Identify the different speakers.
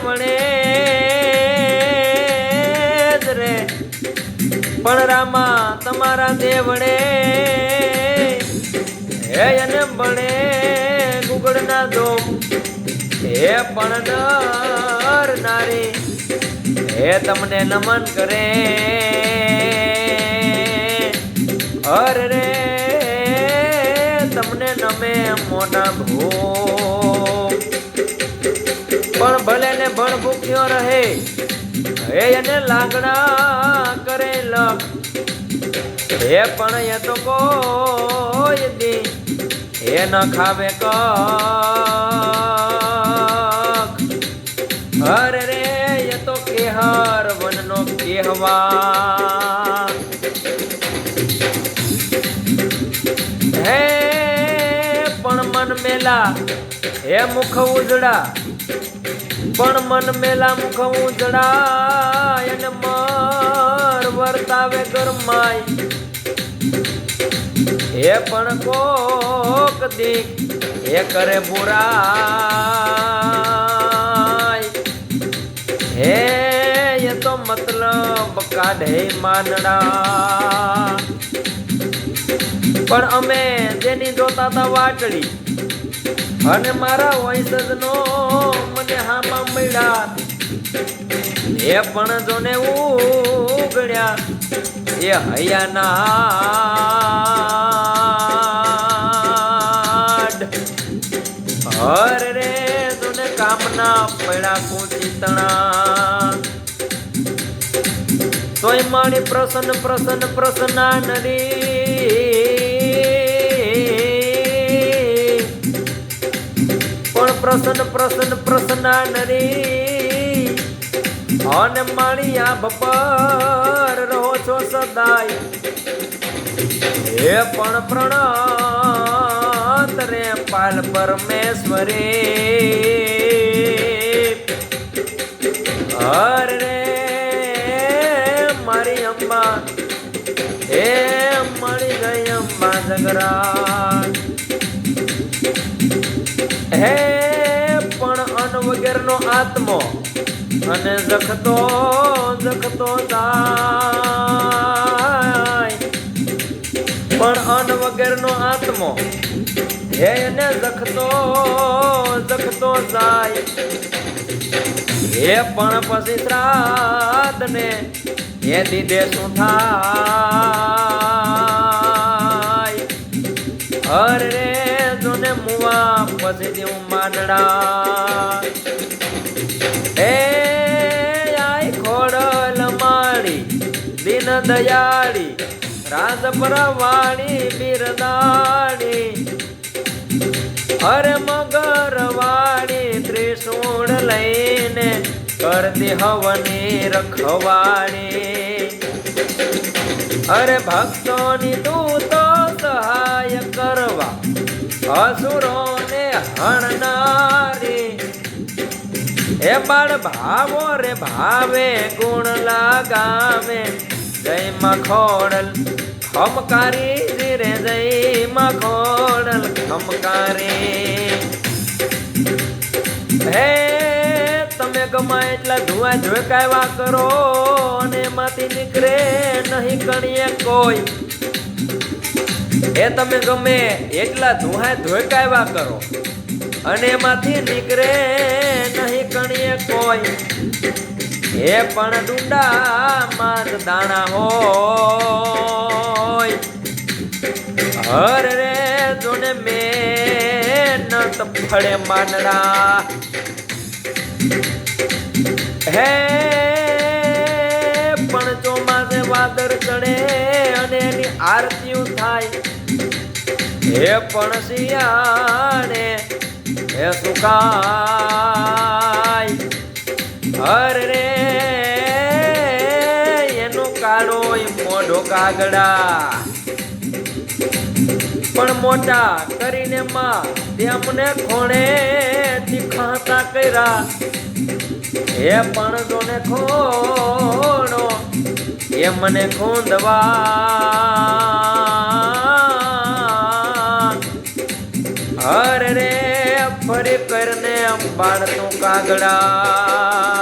Speaker 1: દેવણે જ રે. પણ રામા, તમારા દેવણે હે અને બણે ગુગળના દોમ. હે પણ નર નારી, હે તમને નમન કરે. અર રે, તમને નમે મોટા ભો પણ ભલે ને ભણ ભૂખ્યો રહે હે એને લાગણા કરે લખ. હે પણ એ તો કોઈ દી એ ન ખાવે કખ. અરે રે, એ તો કેહર વનનો કેહવા હે પણ મન મેલા, હે મુખ ઉજળા પણ મન મેલા મુખ જડાય અને મર વર્તાવે ગરમાય. હે પણ કોક દીક હે કરે બુરાય હે, એ તો મતલબ કાઢે માનડા પણ અમે જેની જોતા હતા વાટડી અને મારા વંશજનો મળ્યા એ પણ જોને ઉગડ્યા. એ હૈયાના હર રે જોને કામના પડ્યા કુચિતણા તોય માણી પ્રસન્ન પ્રસન્ન, પ્રસન્ના નરી પ્રસન્ન પ્રસન્ન પ્રસન્ના નરી અને માણિયા બપર રહો છો સદાય. હે પણ પ્રણત રે પાલ પરમેશ્વરે. હર રે મારી અંબા. હે મળી ગઈ અંબા જગરા અન વગેરેનો આત્મો અને જખતો જખતો જાય. પણ અન વગેરેનો આત્મો હે એને જખતો જખતો જાય. હે પણ પછી શ્રાદ્ધ ને હે દીધે શું થાય? હર રે જોને મુવા પછી દેવું માંડડા હે આઈ ખોડલ મારી દિન દયાળી રાજ પ્રવાણી બિરદાણી અરે મગર વાળી ત્રિશૂળ લઈને કરતી હવની રખવાણી અરે ભક્તોની તું તો સહાય કરવા અસુરોને હણનારી. એ બાળ ભાવો રે ભાવે, ગુણ લગાવે. જય મખોડલ ખમકારી રે જય મખોડલ ખમકારી. હે, તમે ગમાય એટલા ધુઆ ઝોકાવ્યા કરો ને માંથી નીકળે નહીં કણીએ કોઈ. એ તમે ગમે એટલા ધુહાય ધોકાવ્યા કરો. અને એમાંથી નીકળે નહીં કણીએ કોઈ. એ પણ ડુંડા માર દાણા હોય. હર રે જોને મહેનત ફળે માનરા હે પણ ચોમાસે વાદળ ચડે અને એની આરતીઓ થાય. હે પણ શિયાળે હે સુકાય હર રે, એનું કાળો મોઢો કાગડા. પણ મોટા કરીને માં તેમને ખોણે ખાતા કર્યા. હે પણ જોને ખોણો એ મને ખોંદવા હર રે ફરી કરને અંબાડ તું કાગડા.